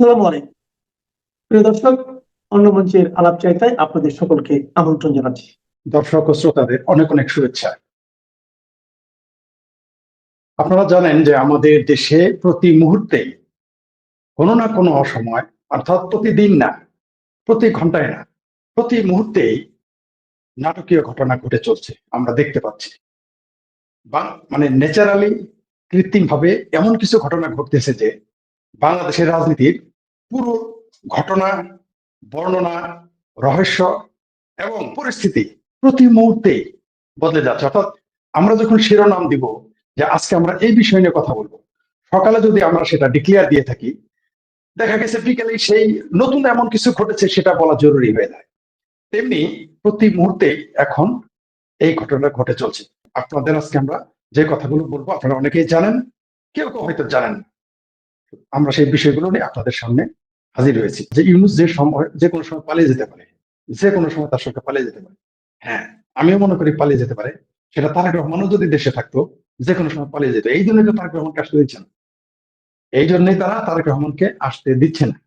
আসসালামু আলাইকুম। প্রিয় দর্শক, অন্য মঞ্চের আলাপ চাইতায় আপনাদের সকলকে আমন্ত্রণ জানাচ্ছি। দর্শক ও শ্রোতাদের অনেক অনেক শুভেচ্ছা। আপনারা জানেন যে আমাদের দেশে প্রতি মুহূর্তে কোনো না কোনো অসময়, অর্থাৎ প্রতিদিন না, প্রতি ঘন্টায় না, প্রতি মুহূর্তেই নাটকীয় ঘটনা ঘটে চলছে, আমরা দেখতে পাচ্ছি। বা মানে ন্যাচারালি কৃত্রিমভাবে এমন কিছু ঘটনা ঘটতেছে যে বাংলাদেশের রাজনীতির পুরো ঘটনা, বর্ণনা, রহস্য এবং পরিস্থিতি প্রতি মুহূর্তে বদলে যাচ্ছে। অর্থাৎ আমরা যখন শিরোনাম দিব যে আজকে আমরা এই বিষয় নিয়ে কথা বলব, সকালে যদি আমরা সেটা ডিক্লেয়ার দিয়ে থাকি, দেখা গেছে বিকেলে সেই নতুন এমন কিছু ঘটেছে সেটা বলা জরুরি হয়ে যায় তেমনি প্রতি মুহূর্তে এখন এই ঘটনা ঘটে চলছে। আপনাদের আজকে আমরা যে কথাগুলো বলব, আপনারা অনেকেই জানেন, কেউ কেউ হয়তো জানেন আমরা সেই বিষয়গুলো নিয়ে আপনাদের সামনে হাজির হয়েছি। যে ইউনুস যে সময়, যে কোনো সময় পালিয়ে যেতে পারে, যে কোনো সময় তার সঙ্গে পালিয়ে যেতে পারে। হ্যাঁ আমিও মনে করি পালিয়ে যেতে পারে। সেটা তারেক রহমানও যদি দেশে থাকতো, যে কোনো সময় পালিয়ে যেত। এই জন্যই তো তারেক রহমানকে আসতে দিচ্ছে না। এই জন্যই তারা তারেক রহমানকে আসতে দিচ্ছে না।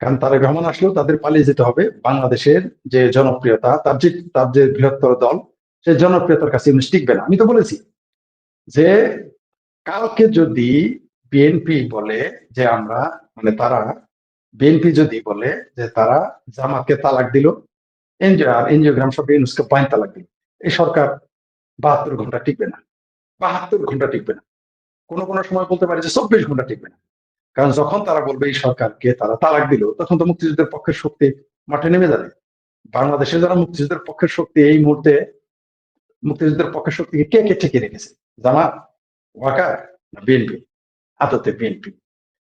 কারণ তারেক রহমান আসলেও তাদের পালিয়ে যেতে হবে। বাংলাদেশের যে জনপ্রিয়তা, তার যে তার যে বৃহত্তর দল, সে জনপ্রিয়তার কাছে টিকবে না। আমি তো বলেছি যে কালকে যদি বিএনপি বলে যে আমরা মানে তারা বিএনপি যদি বলে যে তারা জামাতকে তালাক দিল এনজিও আর এনজিও গ্রাম সব ইউনুসকে পয়েন্ট তালাক দিল, এই সরকার বাহাত্তর ঘণ্টা টিকবে না। বাহাত্তর ঘণ্টা টিকবে না। কোনো কোনো সময় বলতে পারে যে চব্বিশ ঘণ্টা টিকবে না। কারণ যখন তারা বলবে এই সরকারকে তারা তালাক দিল, তখন তো মুক্তিযুদ্ধের পক্ষের শক্তি মাঠে নেমে যাবে। বাংলাদেশে যারা মুক্তিযুদ্ধের পক্ষের শক্তি এই মুহূর্তে, মুক্তিযুদ্ধের পক্ষের শক্তিকে কে কে ঠেকে রেখেছে? জামাত, ওয়াকার না বিএনপি আদতে বিএনপি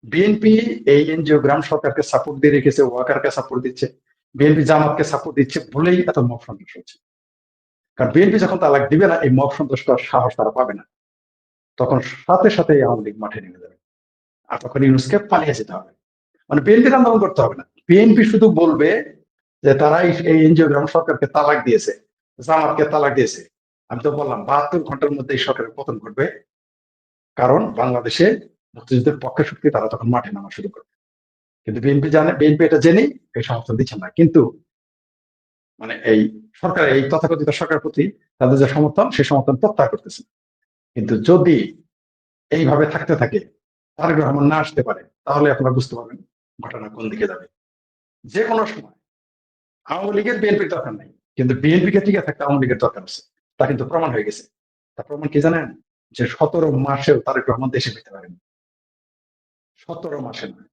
বিএনপি এই এনজিও গ্রাম সরকারকে সাপোর্ট দিয়ে রেখেছে ওয়াকারকে সাপোর্ট দিচ্ছে বিএনপি জামাতকে সাপোর্ট দিচ্ছে বলেই এত মব সন্ত্রাস হচ্ছে কারণ বিএনপি যখন তালাক দিবে না, এই মব সন্ত্রাস করার সাহস তারা পাবে না। তখন সাথে সাথে আওয়ামী লীগ মাঠে নেমে যাবে। আর তখন ইউনুসকে পালিয়ে যেতে হবে। মানে বিএনপির আন্দোলন করতে হবে না। বিএনপি শুধু বলবে যে তারা এই এনজিও গ্রাম সরকারকে তালাক দিয়েছে, জামাতকে তালাক দিয়েছে। আমি তো বললাম, বাহাত্তর ঘণ্টার মধ্যে এই সরকারের পতন ঘটবে। কারণ বাংলাদেশে মুক্তিযুদ্ধের পক্ষে শক্তি তারা তখন মাঠে নামা শুরু করবে কিন্তু বিএনপি জানে বিএনপি এটা জেনেই এই সমর্থন দিচ্ছেন না। কিন্তু মানে এই সরকার এই তথাকথিত সরকার প্রতি তাদের যে সমর্থন, সেই সমর্থন প্রত্যাহার করতেছে। কিন্তু যদি এইভাবে থাকতে থাকে তারেক রহমান না আসতে পারে, তাহলে আপনারা বুঝতে পারবেন ঘটনা কোন দিকে যাবে। যে কোনো সময় আওয়ামী লীগের বিএনপির দরকার নেই, কিন্তু বিএনপিকে টিকে থাকতে আওয়ামী লীগের দরকার আছে। তা কিন্তু প্রমাণ হয়ে গেছে। তার প্রমাণ কি জানেন? যে সতেরো মাসেও তারেক রহমান দেশে পেতে পারেন। সতেরো মাসে নয়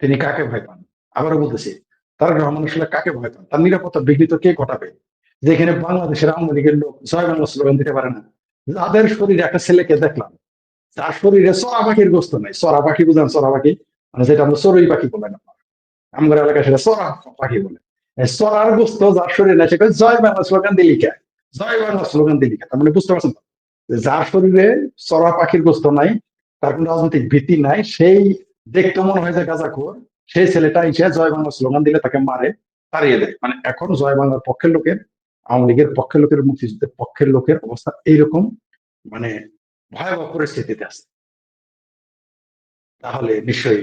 তিনি কাকে ভয় পান? আবারও বলতেছি, তারেক রহমান আসলে কাকে ভয় পান? তার নিরাপত্তা বিঘ্নিত কে ঘটাবে? যেখানে বাংলাদেশের আওয়ামী লীগের লোক জয় বাংলা স্লোগান দিতে পারে না। যাদের শরীরে একটা ছেলেকে দেখলাম যার শরীরে চড়া পাখির গোস্ত নাই। চড়া পাখি বুঝান চড়া পাখি? মানে যেটা আমরা চড়ুই পাখি বলেন আমার এলাকায় সেটা চড়া পাখি বলে। চড়ার গোস্ত যার শরীরে নাই সেটা জয় বাংলা স্লোগান দিলিকা জয় বাংলা স্লোগান দিলিকা তার মানে বুঝতে পারছেন যার শরীরে চড়া পাখির গোস্ত নাই তার কোনো রাজনৈতিক ভীতি নাই। সেই দেখতে মনে হয় যে গাজাখোর, সেই ছেলেটা এসে জয় বাংলা স্লোগান দিলে তাকে মারে, তাড়িয়ে দেয়। মানে এখন জয় বাংলার পক্ষের লোকের, আওয়ামী লীগের পক্ষের লোকের, মুক্তিযুদ্ধের পক্ষের লোকের অবস্থা এইরকম মানে ভয়াবহ পরিস্থিতিতে আছে। তাহলে নিশ্চয়ই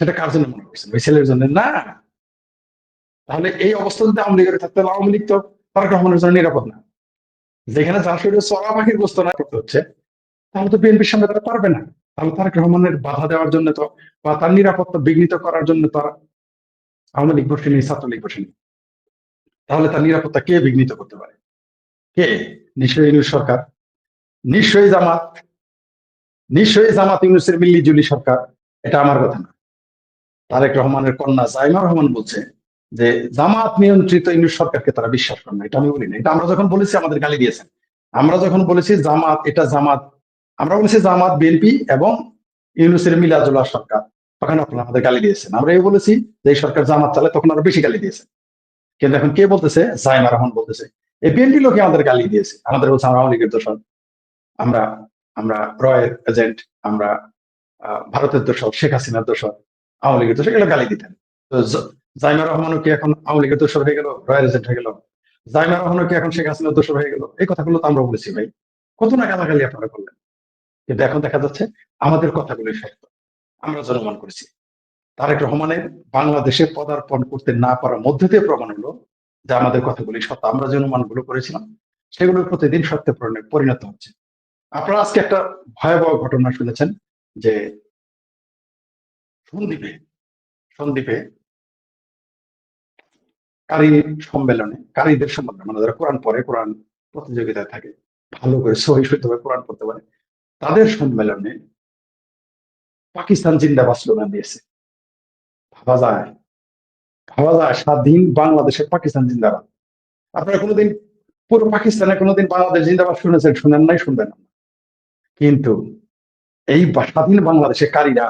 সেটা কার জন্য মনে করছেন ওই ছেলের জন্য? না। তাহলে এই অবস্থা যদি আওয়ামী লীগের থাকতে আওয়ামী লীগ তো রহমানের জন্য নিরাপদ না। যেখানে যার শরীরে চড়া পাখির গোস্ত না করতে হচ্ছে। তাহলে তো বিএনপির সামনে তারা পারবে না। তাহলে তারেক রহমানের বাধা দেওয়ার জন্য তো বা তার নিরাপত্তা বিঘ্নিত করার জন্য তারা আওয়ামী লীগ বসে নেই, ছাত্রলীগ নেই। তাহলে তার নিরাপত্তা কে বিঘ্নিত করতে পারে? কে? নিশ্চয়ই ইউনুস সরকার। নিশ্চয়ই জামাত। নিশ্চয়ই জামাত ইউনুসের মিল্লি জুলি সরকার। এটা আমার কথা না। তারেক রহমানের কন্যা জাইমা রহমান বলছে যে, জামাত নিয়ন্ত্রিত ইউনুস সরকারকে তারা বিশ্বাস করে না। এটা আমি বলি না। এটা আমরা যখন বলেছি, আমাদের গালি দিয়েছেন। আমরা যখন বলেছি জামাত, এটা জামাত আমরা বলেছি জামাত, বিএনপি এবং ইউনুসের মিলাজুল্লাহ সরকার। তখন আপনারা আমাদের গালি দিয়েছেন। আমরা এই বলেছি যে সরকার জামাত চালায়, তখন আরও বেশি গালি দিয়েছেন। কিন্তু এখন কে বলতেছে? জাইমা রহমান বলতেছে। এই বিএনপি লোকে আমাদের গালি দিয়েছে। আমাদের বলছে আমরা আওয়ামী লীগের দোষর। আমরা আমরা রয়ের এজেন্ট, আমরা ভারতের দোষর, শেখ হাসিনার দোষর, আওয়ামী লীগের দোষর, এগুলো গালি দিতেন। তো জাইমা রহমানও কি এখন আওয়ামী লীগের দোষর হয়ে গেল? রয়ের এজেন্ট হয়ে গেল? জাইমা রহমানও কি এখন শেখ হাসিনার দোষর হয়ে গেল? এই কথাগুলো তো আমরা বলেছি ভাই। কত না গালাগালি আপনারা করলেন। কিন্তু এখন দেখা যাচ্ছে আমাদের কথাগুলোই সত্য আমরা যে অনুমান করেছি। তারেক রহমানের বাংলাদেশে পদার্পণ করতে না পারার মধ্যে দিয়ে প্রমাণ হলো যে আমাদের কথাগুলি সত্য। আমরা যে অনুমানগুলো করেছিলাম সেগুলো প্রতিদিন সত্যে পরিণত- হচ্ছে। আপনারা আজকে একটা ভয়াবহ ঘটনা শুনেছেন যে সন্দীপে সন্দীপে কারি সম্মেলনে, কারীদের সম্মেলনে মানে যারা কোরআন পড়ে, কোরআন প্রতিযোগিতায় থাকে, ভালো করে সহি কোরআন পড়তে পারে তাদের সম্মেলনে পাকিস্তান জিন্দাবাদ স্লোগান দিয়েছে। ভাবা যায় ভাবা যায় স্বাধীন বাংলাদেশের পাকিস্তান জিন্দাবাদ। আপনারা কোনোদিন পুরো পাকিস্তানে কোনোদিন বাংলাদেশ জিন্দাবাদ শুনেছেন? শুনেন নাই, শুনবেন কিন্তু এই স্বাধীন বাংলাদেশে কারীরা,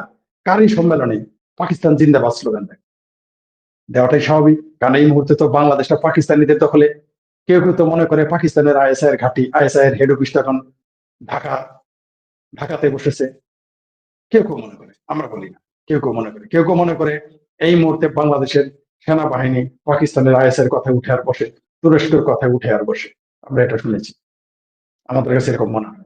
কারি সম্মেলনে পাকিস্তান জিন্দাবাদ স্লোগান দেয়। দেওয়াটাই স্বাভাবিক, কারণ এই মুহূর্তে তো বাংলাদেশটা পাকিস্তানিদের দখলে। কেউ কেউ তো মনে করে পাকিস্তানের আইএসআই এর ঘাঁটি আইএসআই এর হেড অফিসটা এখন ঢাকা ঢাকাতে বসেছে। কেউ কেউ মনে করে, আমরা বলি না। কেউ কেউ মনে করে, কেউ কেউ মনে করে এই মুহূর্তে বাংলাদেশের সেনাবাহিনী পাকিস্তানের আইএসআই এর কথা উঠে আর বসে, তুরস্কের কথা উঠে আর বসে। আমরা এটা শুনেছি। আমাদের কাছে এরকম মনে হয়।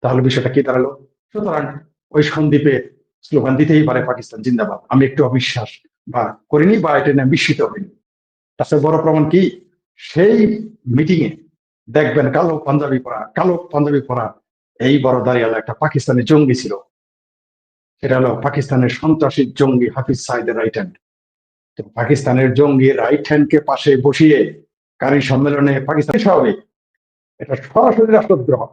তাহলে বিষয়টা কি দাঁড়াল? সুতরাং ওই সন্দ্বীপে স্লোগান দিতেই পারে পাকিস্তান, জিন্দাবাদ। আমি একটু অবিশ্বাস বা করিনি বা এটা নিয়ে বিস্মিত হইনি। তার বড় প্রমাণ কি? সেই মিটিং এ দেখবেন কালো পাঞ্জাবি পরা, কালো পাঞ্জাবি পরা এই বড় দাঁড়িয়ালা একটা পাকিস্তানি জঙ্গি ছিল। সেটা হলো পাকিস্তানের সন্ত্রাসী জঙ্গি হাফিজ সাইদের রাইট হ্যান্ড তো পাকিস্তানের জঙ্গি রাইট হ্যান্ড কে পাশে বসিয়ে কারি সম্মেলনে পাকিস্তান স্বাভাবিক। এটা সরাসরি রাষ্ট্রদ্রোহ।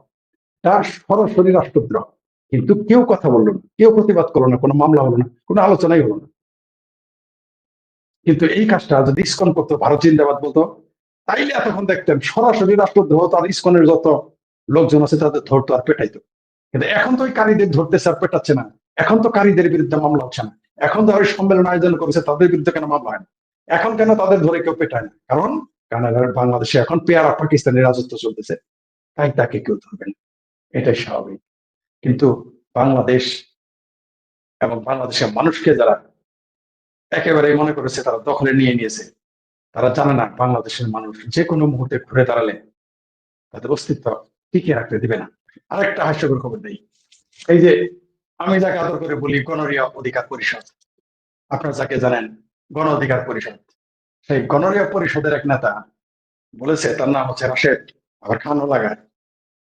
এটা সরাসরি রাষ্ট্রদ্রোহ। কিন্তু কেউ কথা বলল না, কেউ প্রতিবাদ করল না, কোনো মামলা হলো না, কোনো আলোচনাই হলো না। কিন্তু এই কাজটা যদি ইস্কন করতো, ভারত জিন্দাবাদ বলতো, তাইলে এতক্ষণ দেখতেন সরাসরি রাষ্ট্রদ্রোহ, তার ইস্কনের যত লোকজন আছে তাদের ধরতো আর পেটাইতো। কিন্তু এখন তো ওই কারীদের ধরতেছে আর পেটাচ্ছে না। এখন তো কারীদের বিরুদ্ধে মামলা হচ্ছে না। এখন তো সম্মেলন আয়োজন করেছে, তাদের বিরুদ্ধে কেন মামলা হয় না। এখন কেন তাদের ধরে কেউ পেটায় না? কারণ বাংলাদেশে এখন পেয়ারা পাকিস্তানের রাজত্ব চলতেছে। তাই তাকে কেউ ধরবে না। এটাই স্বাভাবিক। কিন্তু বাংলাদেশ এবং বাংলাদেশের মানুষকে যারা একেবারে মনে করেছে, তারা দখলে নিয়ে নিয়েছে, তারা জানে না বাংলাদেশের মানুষ যে কোনো মুহূর্তে ঘুরে দাঁড়ালে তাদের অস্তিত্ব টিকিয়ে রাখতে দিবে না। আরেকটা হাস্যকর খবর দেই। এই যে, আমি যাকে আদর করে বলি গণরিয়া অধিকার পরিষদ। আপনারা যাকে জানেন, গণ অধিকার পরিষদ। সেই গণরিয়া পরিষদের এক নেতা বলেছে, তার নাম হচ্ছে রাশেদ আবার খানও লাগায়।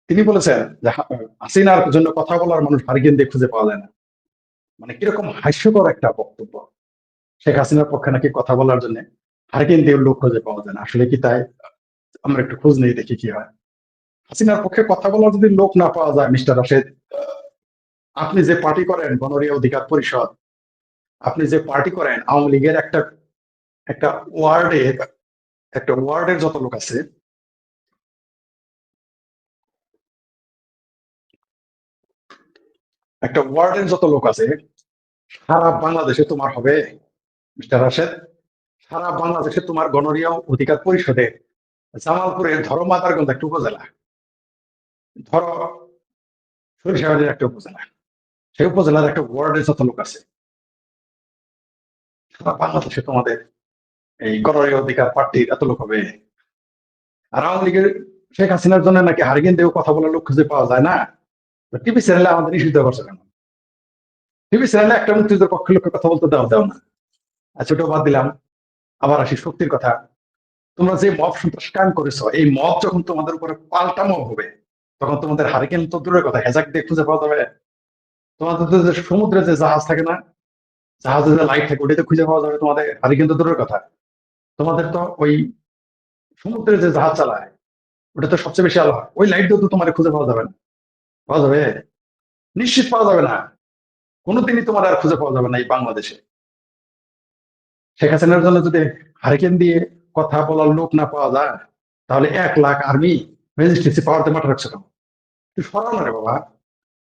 তিনি বলেছেন যে হাসিনার জন্য কথা বলার মানুষ হারিকেন দিয়ে খুঁজে পাওয়া যায় না। মানে কীরকম হাস্যকর একটা বক্তব্য। শেখ হাসিনার পক্ষে নাকি কথা বলার জন্য হারিকেন দিয়ে লোক খুঁজে পাওয়া যায় না। আসলে কি তাই? আমরা একটু খোঁজ নিয়ে দেখি কি হয়। হাসিনার পক্ষে কথা বলার যদি লোক না পাওয়া যায়, মিস্টার রাশেদ, আপনি যে পার্টি করেন গণরিয়া অধিকার পরিষদ, আপনি যে পার্টি করেন, আওয়ামী লীগের একটা একটা ওয়ার্ডে, একটা ওয়ার্ডের যত লোক আছে, একটা ওয়ার্ডের যত লোক আছে, সারা বাংলাদেশে তোমার হবে, মিস্টার রাশেদ, সারা বাংলাদেশে তোমার গণরিয়া অধিকার পরিষদে জামালপুরের ধরো মাদারগঞ্জ একটা উপজেলা। ধরো সরিষাবাড়ির একটা উপজেলা। সেই উপজেলার একটা ওয়ার্ডের যত লোক আছে বাংলাদেশে তোমাদের এই অধিকার পার্টির এত লোক হবে। আর আওয়ামী লীগের শেখ হাসিনার জন্য নাকি হারিকেন দেও কথা বলার লোক খুঁজে পাওয়া যায় না? টিভি চ্যানেলে আমাদের নিষিদ্ধ করছে কেন? টিভি চ্যানেলে একটা মুক্তিযুদ্ধের পক্ষে লোকের কথা বলতে দাও দাও না। আচ্ছা বাদ দিলাম। আবার আসি শক্তির কথা। তোমরা যে মব সন্ত্রাস কাম করেছ, এই মব যখন তোমাদের উপরে পাল্টা মব হবে তখন তোমাদের হারিকেন তো দূরের কথা, হেজাক দিয়ে খুঁজে পাওয়া যাবে। তোমাদের যে সমুদ্রে যে জাহাজ থাকে না, জাহাজে যে লাইট থাকে, ওটাতে খুঁজে পাওয়া যাবে তোমাদের হারিকেন তো দূরের কথা। তোমাদের তো ওই সমুদ্রে যে জাহাজ চালায় ওটা তো সবচেয়ে বেশি আলো হয়। ওই লাইট তো তোমার খুঁজে পাওয়া যাবে না। পাওয়া যাবে? নিশ্চিত পাওয়া যাবে না। কোনোদিনই তোমার আর খুঁজে পাওয়া যাবে না এই বাংলাদেশে। শেখ হাসিনার জন্য যদি হারিকেন দিয়ে কথা বলার লোক না পাওয়া যায়, তাহলে এক লাখ আর্মি রেজিস্ট্রেসি পাওয়ারতে মাঠে রাখছো কেন? তুই সরাও না রে বাবা।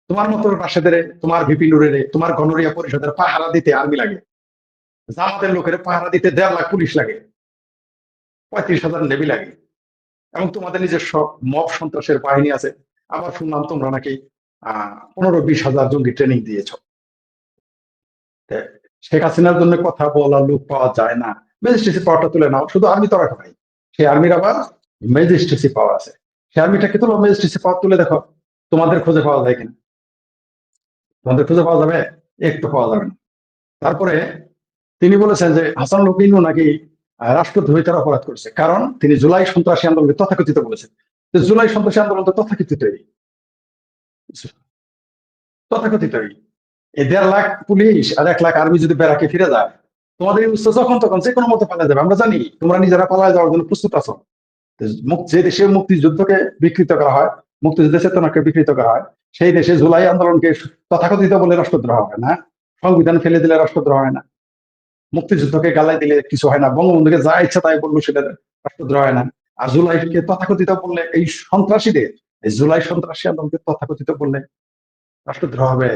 তোমার মতো রাশেদের, তোমার ভিপি নুরের, তোমার গণরিয়া পরিষদের পাহারা দিতে আর্মি লাগে। জামাতের লোকের পাহারা দিতে দেড় লাখ পুলিশ লাগে। পঁয়ত্রিশ হাজার নেভি লাগে। এবং তোমাদের নিজস্ব মব সন্ত্রাসের বাহিনী আছে। আবার শুনলাম তোমরা নাকি, আহ, পনেরো বিশ হাজার জঙ্গি ট্রেনিং দিয়েছ। শেখ হাসিনার জন্য কথা বলা লোক পাওয়া যায় না। ম্যাজিস্ট্রেসি পাওয়ারটা তুলে নাও। শুধু আর্মি তো রাখো ভাই সেই আর্মির আবার ম্যাজিস্ট্রেসি পাওয়ার আছে। সেই আর্মিটাকে তুলো ম্যাজিস্ট্রেসি পাওয়ার তুলে দেখো, তোমাদের খোঁজে পাওয়া যায় কিনা? তোমাদের খুঁজে পাওয়া যাবে? একটু পাওয়া যাবে না। তারপরে তিনি বলেছেন যে হাসান লবিনও নাকি রাষ্ট্রদ্রোহিতার অপরাধ করেছে। কারণ তিনি জুলাই সন্ত্রাসী আন্দোলনকে তথাকথিত বলেছেন। জুলাই সন্ত্রাসী আন্দোলন তো তথাকথিতই। তথাকথিতই। এই দেড় লাখ পুলিশ আর এক লাখ আর্মি যদি বেড়াকে ফিরে যায়, তোমাদের যখন তখন যে কোনো মতো পালা যাবে। আমরা জানি, তোমরা নিজেরা পালায় যাওয়ার জন্য প্রস্তুত আছো। যে দেশে মুক্তিযুদ্ধকে বিকৃত করা হয়, মুক্তিযুদ্ধের চেতনাকে বিকৃত করা হয়, সেই দেশে জুলাই আন্দোলনকে তথাকথিত বলে রাষ্ট্রদ্রোহ হয় না, সংবিধান ফেলে দিলে রাষ্ট্রদ্রোহ হয় না, মুক্তিযুদ্ধকে গালাই দিলে কিছু হয় না, বঙ্গবন্ধুকে যা ইচ্ছা তাই বলব সেটা রাষ্ট্রদ্রোহ হয় না, আর জুলাইকে তথাকথিত বললে এই সন্ত্রাসীদের, এই জুলাই সন্ত্রাসী আন্দোলনকে তথাকথিত বললে রাষ্ট্রদ্রোহ হবে।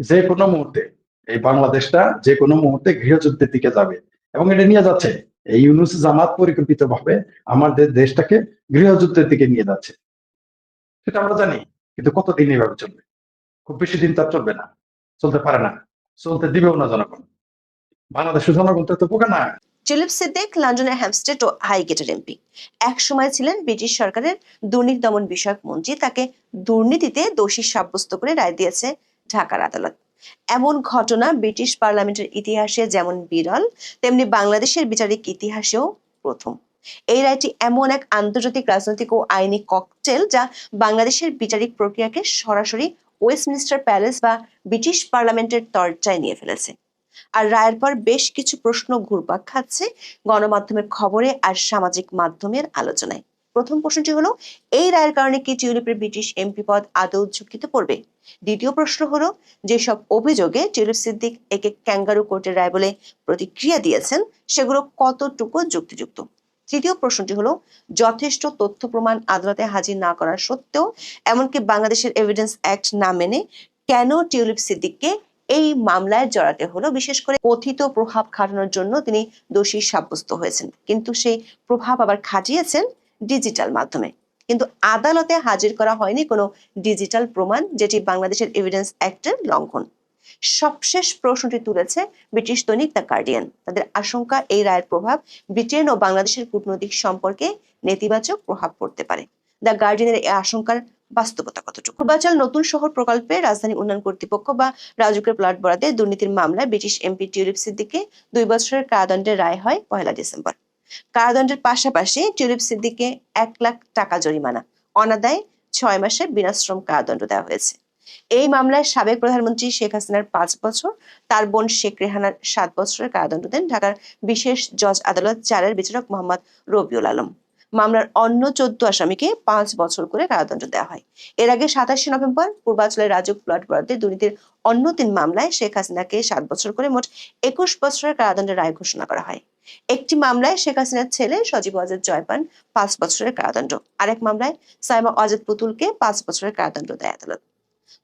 যে কোনো মুহূর্তে এই বাংলাদেশটা যে কোনো মুহূর্তে গৃহযুদ্ধের দিকে যাবে এবং এটা নিয়ে যাচ্ছে। এই ইউনুস জামাত পরিকল্পিত ভাবে আমাদের দেশটাকে গৃহযুদ্ধের দিকে নিয়ে যাচ্ছে। সেটা আমরা জানি, কিন্তু কতদিন এভাবে চলবে? খুব বেশি দিন তার চলবে না, চলতে পারে না, চলতে দিবেও না জনগণ। বাংলাদেশের জনগণ তো বোকা না। টিউলিপ সিদ্দিক লন্ডনের হ্যামস্টেড ও হাইগেটের এমপি। এক সময় ছিলেন ব্রিটিশ সরকারের দুর্নীতি দমন বিষয়ক মন্ত্রী, তাকে দুর্নীতিতে দোষী সাব্যস্ত করে রায় দিয়েছে ঢাকার আদালত। এমন ঘটনা ব্রিটিশ পার্লামেন্টের ইতিহাসে যেমন বিরল, তেমনি বাংলাদেশের বিচারিক ইতিহাসেও প্রথম। এই রায়টি এমন এক আন্তর্জাতিক রাজনৈতিক ও আইনি ককটেল যা বাংলাদেশের বিচারিক প্রক্রিয়াকে সরাসরি ওয়েস্টমিনিস্টার প্যালেস বা ব্রিটিশ পার্লামেন্টের তরজায় নিয়ে ফেলেছে। আর রায়ের পর বেশ কিছু প্রশ্ন ঘুরপাক খাচ্ছে গণমাধ্যমের খবরে আর সামাজিক মাধ্যমের আলোচনায়। প্রথম প্রশ্নটি হলো, এই রায়ের কারণে কি টিউলিপের ব্রিটিশ এমপি পদ আদৌ ঝুঁকিতে পড়বে? দ্বিতীয় প্রশ্ন হলো, যেসব অভিযোগে টিউলিপ সিদ্দিক একে ক্যাঙ্গারু কোর্টের রায় বলে প্রতিক্রিয়া দিয়েছেন, সেগুলো কতটুকু যুক্তিযুক্ত? তৃতীয় প্রশ্নটি হলো, যথেষ্ট তথ্য প্রমাণ আদালতে হাজির না করা সত্ত্বেও, এমনকি বাংলাদেশের এভিডেন্স অ্যাক্ট না মেনে কেন টিউলিপ সিদ্দিককে এই মামলায় জড়াতে হলো? বিশেষ করে কথিত প্রভাব খাটানোর জন্য তিনি দোষী সাব্যস্ত হয়েছেন। কিন্তু সেই প্রভাব আবার খাটিয়েছেন ডিজিটাল মাধ্যমে। কিন্তু আদালতে হাজির করা হয়নি কোনো ডিজিটাল প্রমাণ, যেটি বাংলাদেশের এভিডেন্স অ্যাক্টের লঙ্ঘন। সবশেষ প্রশ্নটি তুলেছে ব্রিটিশ দৈনিক দ্য গার্ডিয়ান। তাদের আশঙ্কা এই রায়ের প্রভাব ব্রিটেন ও বাংলাদেশের কূটনৈতিক সম্পর্কে নেতিবাচক প্রভাব পড়তে পারে। দ্য গার্ডিয়ানের এই আশঙ্কার বাস্তবতা কতটুকু? পূর্বাচল নতুন শহর প্রকল্পে রাজধানী উন্নয়ন কর্তৃপক্ষ বা রাজুকের প্লট বরাদ্দে দুর্নীতির মামলায় ব্রিটিশ এমপি টিউলিপ সিদ্দিককে দুই বছরের কারাদণ্ডের রায় হয় পয়লা ডিসেম্বর। কারাদণ্ডের পাশাপাশি টিউলিপ সিদ্দিককে এক লাখ টাকা জরিমানা, অনাদায় ছয় মাসের বিনাশ্রম কারাদণ্ড দেওয়া হয়েছে। এই মামলায় সাবেক প্রধানমন্ত্রী শেখ হাসিনার পাঁচ বছর, তার বোন শেখ রেহানার সাত বছরের কারাদণ্ড দেন ঢাকার বিশেষ জজ আদালত চারের বিচারক মোহাম্মদ রবিউল আলম। মামলার অন্য চোদ্দ আসামিকে পাঁচ বছর করে কারাদণ্ড দেওয়া হয়। এর আগে সাতাশে নভেম্বর পূর্বাঞ্চলের রাজুক প্লট বরাদ্দে দুর্নীতির অন্য তিন মামলায় শেখ হাসিনাকে সাত বছর করে মোট একুশ বছরের কারাদণ্ডের রায় ঘোষণা করা হয়। একটি মামলায় শেখ হাসিনার ছেলে সজীব অজেদ জয় পান পাঁচ বছরের কারাদণ্ড। আরেক মামলায় সাইমা অজেদ পুতুলকে পাঁচ বছরের কারাদণ্ড দেয় আদালত।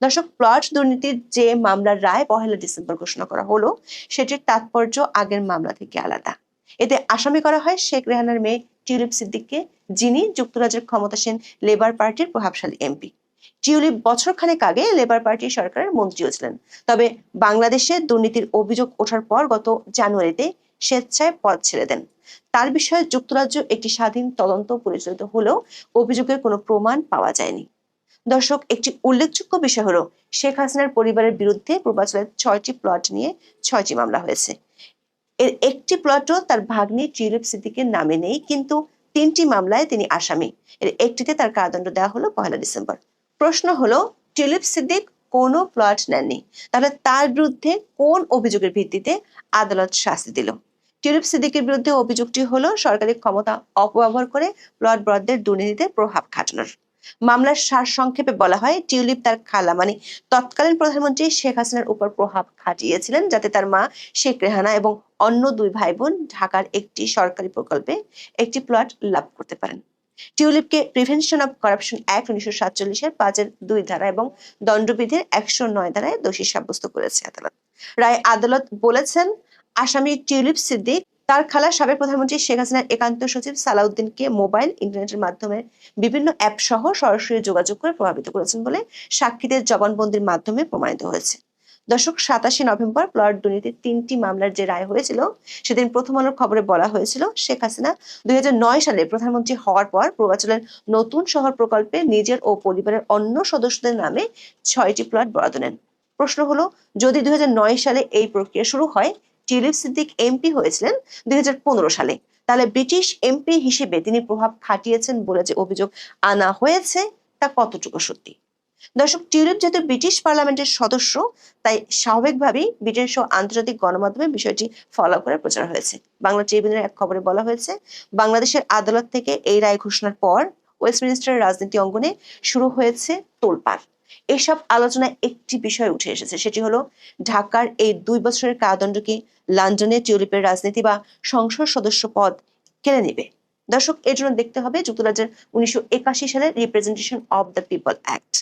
দর্শক, প্লট দুর্নীতির যে মামলার রায় পহেলা ডিসেম্বর ঘোষণা করা হলো, সেটির তাৎপর্য আগের মামলা থেকে আলাদা। এতে আসামি করা হয় শেখ রেহানার মেয়ে টিউলিপ সিদ্দিককে, যিনি যুক্তরাজ্যের ক্ষমতাসীন লেবার পার্টির প্রভাবশালী এমপি। টিউলিপ বছর খানেক আগে লেবার পার্টি সরকারের মন্ত্রীও ছিলেন। তবে বাংলাদেশে দুর্নীতির অভিযোগ ওঠার পর গত জানুয়ারিতে স্বেচ্ছায় পদ ছেড়ে দেন। তার বিষয়ে যুক্তরাজ্য একটি স্বাধীন তদন্ত পরিচালিত হলেও অভিযোগের কোনো প্রমাণ পাওয়া যায়নি। দর্শক, একটি উল্লেখযোগ্য বিষয় হলো, শেখ হাসিনার পরিবারের বিরুদ্ধে পূর্বাঞ্চলের ছয়টি প্লট নিয়ে ছয়টি মামলা হয়েছে। এর একটি প্লটও তার ভাগ্নি টিউলিপ সিদ্দিকের নামে নেই, কিন্তু তিনটি মামলায় তিনি আসামি। এর একটিতে তার কারাদণ্ড দেওয়া হলো পহেলা ডিসেম্বর। প্রশ্ন হলো, টিউলিপ সিদ্দিক কোনো প্লট নেননি। তাহলে তার বিরুদ্ধে কোন অভিযোগের ভিত্তিতে আদালত শাস্তি দিল? টিউলিপ সিদ্দিকের বিরুদ্ধে অভিযোগটি হলো, সরকারি ক্ষমতা অপব্যবহার করে প্লট বরাদ্দের দুর্নীতিতে প্রভাব খাটানোর। মামলার সার সংক্ষেপে বলা হয়, টিউলিপ তার খালা মানে তৎকালীন প্রধানমন্ত্রী শেখ হাসিনার উপর প্রভাব খাটিয়েছিলেন যাতে তার মা শেখ রেহানা এবং অন্য দুই ভাই বোন ঢাকার একটি সরকারি প্রকল্পে একটি প্লট লাভ করতে পারেন। টিউলিপকে প্রিভেনশন অফ করাপশন অ্যাক্ট উনিশশো সাতচল্লিশের পাঁচের দুই ধারা এবং দণ্ডবিধির একশো নয় ধারায় দোষী সাব্যস্ত করেছে আদালত। রায় আদালত বলেছেন, আসামি টিউলিপ সিদ্দিক, তার খালা সাবেক প্রধানমন্ত্রী শেখ হাসিনার একান্ত সচিব সালাউদ্দিনকে মোবাইল, ইন্টারনেটের মাধ্যমে বিভিন্ন অ্যাপ সহ সরাসরি যোগাযোগ করে প্রভাবিত করেছেন বলে সাক্ষীদের জবানবন্দির মাধ্যমে প্রমাণিত হয়েছে। দর্শক সাতাশে নভেম্বর প্লট দুর্নীতির তিনটি মামলার যে রায় হয়েছিল, সেদিন প্রথম আলোর খবরে বলা হয়েছিল, শেখ হাসিনা দুই হাজার নয় সালে প্রধানমন্ত্রী হওয়ার পর পূর্বাঞ্চলের নতুন শহর প্রকল্পে নিজের ও পরিবারের অন্য সদস্যদের নামে ছয়টি প্লট বরাদ্দ নেন। প্রশ্ন হলো, যদি দুই হাজার নয় সালে এই প্রক্রিয়া শুরু হয় টিলিপ সিদ্দিক এমপি হয়েছিলেন দুই হাজার পনেরো সালে। তাহলে ব্রিটিশ এমপি হিসেবে তিনি প্রভাব খাটিয়েছেন বলে যে অভিযোগ আনা হয়েছে, তা কতটুকু সত্যি? দর্শক, টিউলিপ যেহেতু ব্রিটিশ পার্লামেন্টের সদস্য, তাই স্বাভাবিকভাবেই ব্রিটেন সহ আন্তর্জাতিক গণমাধ্যমে বিষয়টি ফলো করে প্রচার হয়েছে। বাংলা ট্রিবিউনের এক খবরে বলা হয়েছে, বাংলাদেশের আদালত থেকে এই রায় ঘোষণার পর ওয়েস্টমিনিস্টারের রাজনীতি অঙ্গনে শুরু হয়েছে তোলপাড়। এসব আলোচনায় একটি বিষয় উঠে এসেছে, সেটি হলো ঢাকার এই দুই বছরের কারাদণ্ড কি লন্ডনে টিউলিপের রাজনীতি বা সংসদ সদস্য পদ কেড়ে নেবে। দর্শক, এর জন্য দেখতে হবে যুক্তরাজ্যের উনিশশো একাশি সালের representation of the people act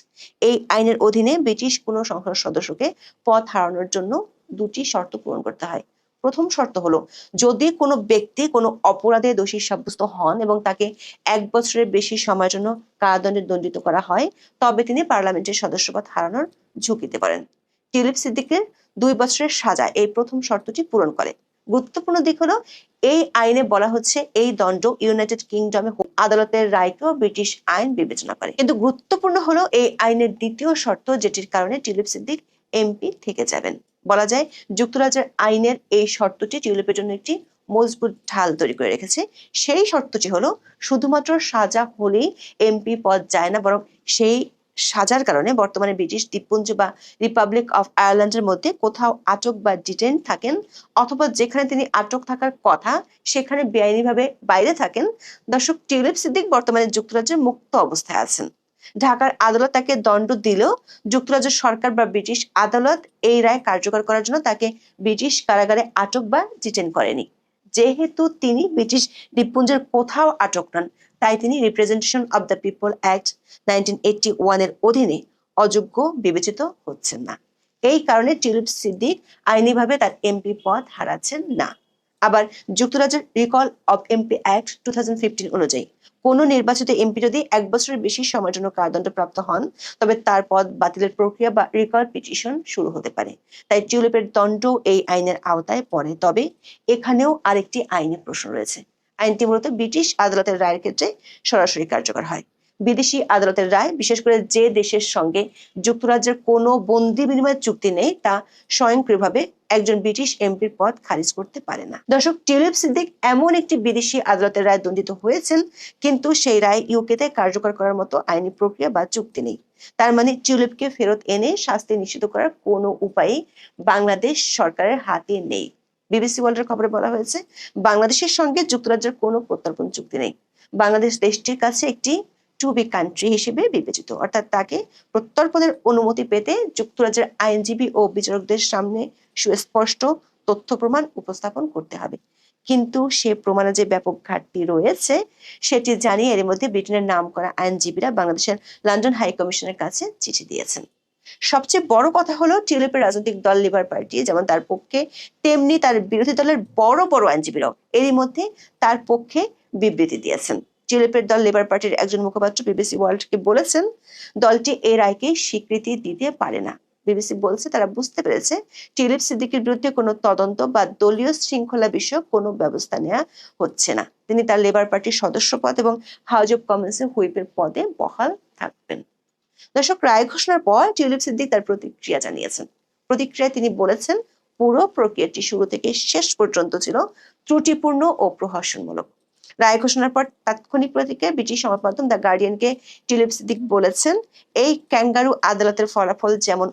এই আইনের অধীনে ব্রিটিশ কোনো সংসদ সদস্যকে পদ হারানোর জন্য দুটি শর্ত পূরণ করতে হয়। প্রথম শর্ত হলো, যদি কোনো ব্যক্তি কোনো অপরাধে দোষী সাব্যস্ত হন এবং তাকে এক বছরের বেশি সময়ের জন্য কারাদণ্ডে দণ্ডিত করা হয়, তবে তিনি পার্লামেন্টের সদস্যপদ হারানোর ঝুঁকিতে পারেন টিলিপ সিদ্দিকের দুই বছরের সাজা এই প্রথম শর্তটি পূরণ করে। গুরুত্বপূর্ণ দিক হলো, এই আইনে বলা হচ্ছে এই দণ্ড ইউনাইটেড কিংডমে আদালতের রায়কেও ব্রিটিশ আইন বিবেচনা করে। কিন্তু গুরুত্বপূর্ণ হলো এই আইনের দ্বিতীয় শর্ত, যেটির কারণে টিউলিপ সিদ্দিক এমপি থেকে যাবেন। বলা যায়, যুক্তরাজ্যের আইনের এই শর্তটি টিউলিপের জন্য একটি মজবুত ঢাল তৈরি করে রেখেছে। সেই শর্তটি হলো, শুধুমাত্র সাজা হলেই এমপি পদ যায় না, বরং সেই সাজার কারণে বর্তমানে ব্রিটিশ দ্বীপপুঞ্জ বা রিপাবলিক অফ আয়ারল্যান্ডের মধ্যে কোথাও আটক বা ডিটেন থাকেন, অথবা যেখানে তিনি আটক থাকার কথা সেখানে বেআইনিভাবে বাইরে থাকেন। দর্শক, টিউলিপ সিদ্দিক বর্তমানে যুক্তরাজ্যের মুক্ত অবস্থায় আছেন। ঢাকার আদালত তাকে দণ্ড দিলেও যুক্তরাজ্য সরকার বা ব্রিটিশ আদালত এই রায় কার্যকর করার জন্য তাকে ব্রিটিশ কারাগারে আটক বা ডিটেন করেনি। যেহেতু তিনি ব্রিটিশ দ্বীপপুঞ্জের কোথাও আটক নন তাই তিনি representation of the people act nineteen ওয়ানের অধীনে অযোগ্য বিবেচিত হচ্ছেন না। এই কারণে টিউলিপ সিদ্দিক আইনিভাবে তার এমপি পদ হারাচ্ছেন না। আবার যুক্তরাজ্যের recall of MP act two অনুযায়ী কোন নির্বাচিত এমপি যদি এক বছরের বেশি সময়ের জন্য কারাদণ্ড প্রাপ্ত হন, তবে তার পদ বাতিলের প্রক্রিয়া বা রিকল পিটিশন শুরু হতে পারে। তাই টিউলিপের দণ্ড এই আইনের আওতায় পড়ে। তবে এখানেও আরেকটি আইনি প্রশ্ন রয়েছে। আইনটি মূলত ব্রিটিশ আদালতের রায়ের ক্ষেত্রে সরাসরি কার্যকর হয়। বিদেশি আদালতের রায়, বিশেষ করে যে দেশের সঙ্গে যুক্তরাজ্যের কোনো বন্দি বিনিময় চুক্তি নেই, তা স্বয়ংক্রিয়ভাবে একজন ব্রিটিশ এমপির পদ খারিজ করতে পারে না। দর্শক, টিউলিপ সিদ্দিক এমন একটি বিদেশি আদালতের রায় দণ্ডিত হয়েছেন, কিন্তু সেই রায় ইউকেতে কার্যকর করার মতো আইনি প্রক্রিয়া বা চুক্তি নেই। তার মানে টিউলিপকে ফেরত এনে শাস্তি নিশ্চিত করার কোনো উপায়ই বাংলাদেশ সরকারের হাতে নেই। বিবিসি ওয়ার্ল্ডের খবরে বলা হয়েছে, বাংলাদেশের সঙ্গে যুক্তরাজ্যের কোনো প্রত্যর্পণ চুক্তি নেই। বাংলাদেশ দেশটির কাছে একটি টু বি কান্ট্রি হিসেবে বিবেচিত। অর্থাৎ তাকে প্রত্যর্পণের অনুমতি পেতে যুক্তরাজ্যের আইনজীবী ও বিচারকদের সামনে সুস্পষ্ট তথ্য প্রমাণ উপস্থাপন করতে হবে। কিন্তু সে প্রমাণে যে ব্যাপক ঘাটতি রয়েছে, সেটি জানিয়ে এর মধ্যে ব্রিটেনের নাম করা আইনজীবীরা বাংলাদেশের লন্ডন হাই কমিশনের কাছে চিঠি দিয়েছেন। সবচেয়ে বড় কথা হলো টিউলিপের রাজনৈতিক দল লিবার পার্টি যেমন তার পক্ষে, তেমনি তার বিরোধী দলের বড় বড় আইনজীবীরাও এরই মধ্যে তার পক্ষে বিবৃতি দিয়েছেন। টিউলিপের দল লেবার পার্টির একজন মুখপাত্র বিবিসি ওয়ার্ল্ডকে বলেছেন, দলটি এই রায়কে স্বীকৃতি দিতে পারে না। বিবিসি বলছে তারা বুঝতে পেরেছে টিউলিপ সিদ্দিকের বিরুদ্ধে কোনো তদন্ত বা দলীয় শৃঙ্খলা বিষয়ক কোনো ব্যবস্থা নেওয়া হচ্ছে না। তিনি তার লেবার পার্টির সদস্য পদ এবং হাউস অব কমন্সের হুইপের পদে বহাল থাকবেন। দর্শক, রায় ঘোষণার পর টিউলিপ সিদ্দিক তার প্রতিক্রিয়া জানিয়েছেন। প্রতিক্রিয়ায় তিনি বলেছেন, পুরো প্রক্রিয়াটি শুরু থেকে শেষ পর্যন্ত ছিল ত্রুটিপূর্ণ ও প্রহসনমূলক। রায় ঘোষণার পর তাৎক্ষণিক প্রতিক্রিয়ায় ব্রিটিশ সংবাদ মাধ্যম দ্য গার্ডিয়ানকে টিউলিপ সিদ্দিক বলেছেন, এই ক্যাঙ্গারু আদালতের ফলাফল যেমন